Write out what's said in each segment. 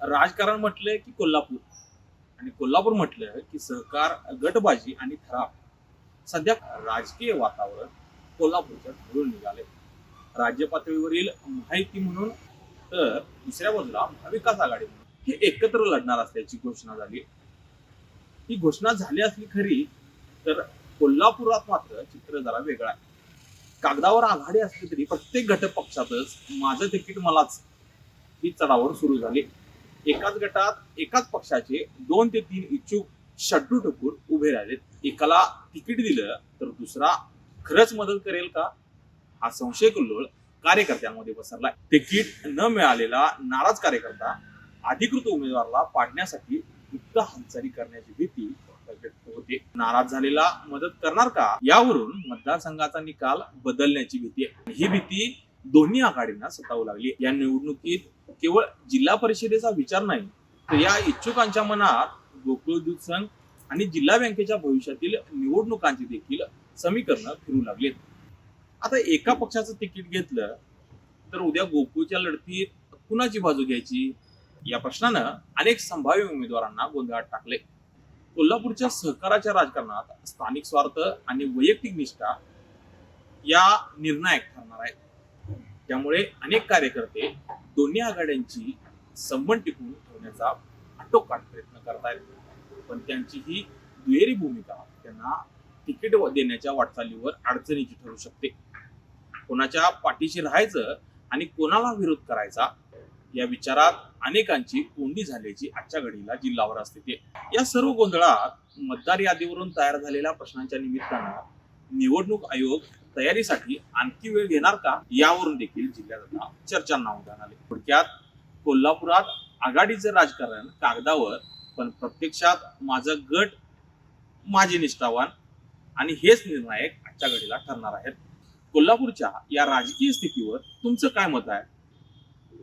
राजकारण म्हटलंय की कोल्हापूर. आणि कोल्हापूर म्हटलं की सहकार गटबाजी आणि ठराव. सध्या राजकीय वातावरण कोल्हापूरच्या ढळून निघाले राज्य पातळीवरील माहिती म्हणून तर दुसऱ्या बाजूला महाविकास आघाडी म्हणून. हे एकत्र लढणार असल्याची घोषणा झाली. ही घोषणा झाली असली खरी तर कोल्हापुरात मात्र चित्र जरा वेगळं आहे. कागदावर आघाडी असली तरी प्रत्येक घटक पक्षातच माझं तिकीट मलाच ही चढावड सुरू झाली. एकाच गटात एकाच पक्षाचे दोन ते तीन इच्छुक शड्डू टकून उभे राहिलेत. एकाला तिकीट दिलं तर दुसरा खरंच मदत करेल का? हा संशय कुल्लोळ कार्यकर्त्यांमध्ये पसरलाय. तिकीट न मिळालेला नाराज कार्यकर्ता अधिकृत उमेदवाराला पाडण्यासाठी गुप्त हालचाली करण्याची भीती व्यक्त होते. नाराज झालेला मदत करणार का? यावरून मतदारसंघाचा निकाल बदलण्याची भीती आहे. ही भीती दोन्ही आघाडींना सतावू लागली. या निवडणुकीत केवळ जिल्हा परिषदेचा विचार नाही तर या इच्छुकांच्या मनात गोकुळ दूध संघ आणि जिल्हा बँकेच्या भविष्यातील निवडणुकांची देखील समीकरण फिरू लागलीत. आता एका पक्षाचं तिकीट घेतलं तर उद्या गोकुळच्या लढतीत कुणाची बाजू घ्यायची? या प्रश्नानं अनेक संभाव्य उमेदवारांना गोंधळात टाकले. कोल्हापूरच्या सहकाराच्या राजकारणात स्थानिक स्वार्थ आणि वैयक्तिक निष्ठा या निर्णायक ठरणार आहेत. त्यामुळे अनेक कार्यकर्ते दोन्ही आघाड्यांची संबंध टिकवून ठेवण्याचा आटोकाट प्रयत्न करतायत. पण त्यांची ही दुहेरी भूमिका त्यांना तिकीट देण्याच्या वाटचालीवर अडचणीची ठरू शकते. कोणाच्या पाठीशी राहायचं आणि कोणाला विरोध करायचा या विचारात अनेकांची कोंडी झाल्याची आजच्या घडीला जिल्हावर असते या सर्व गोंधळात मतदार यादीवरून तयार झालेल्या प्रश्नांच्या निमित्तानं निवडणूक आयोग तयारीसाठी आणखी वेळ घेणार का? यावरून देखील जिल्ह्यात आता चर्चांना उदाहरण आले. थोडक्यात कोल्हापुरात आघाडीचं राजकारण कागदावर पण प्रत्यक्षात माझं गट माझे निष्ठावान आणि हेच निर्णायक आजच्या घडीला ठरणार आहेत. कोल्हापूरच्या या राजकीय स्थितीवर तुमचं काय मत आहे?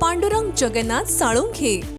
पांडुरंग जगन्नाथ साळुंखे.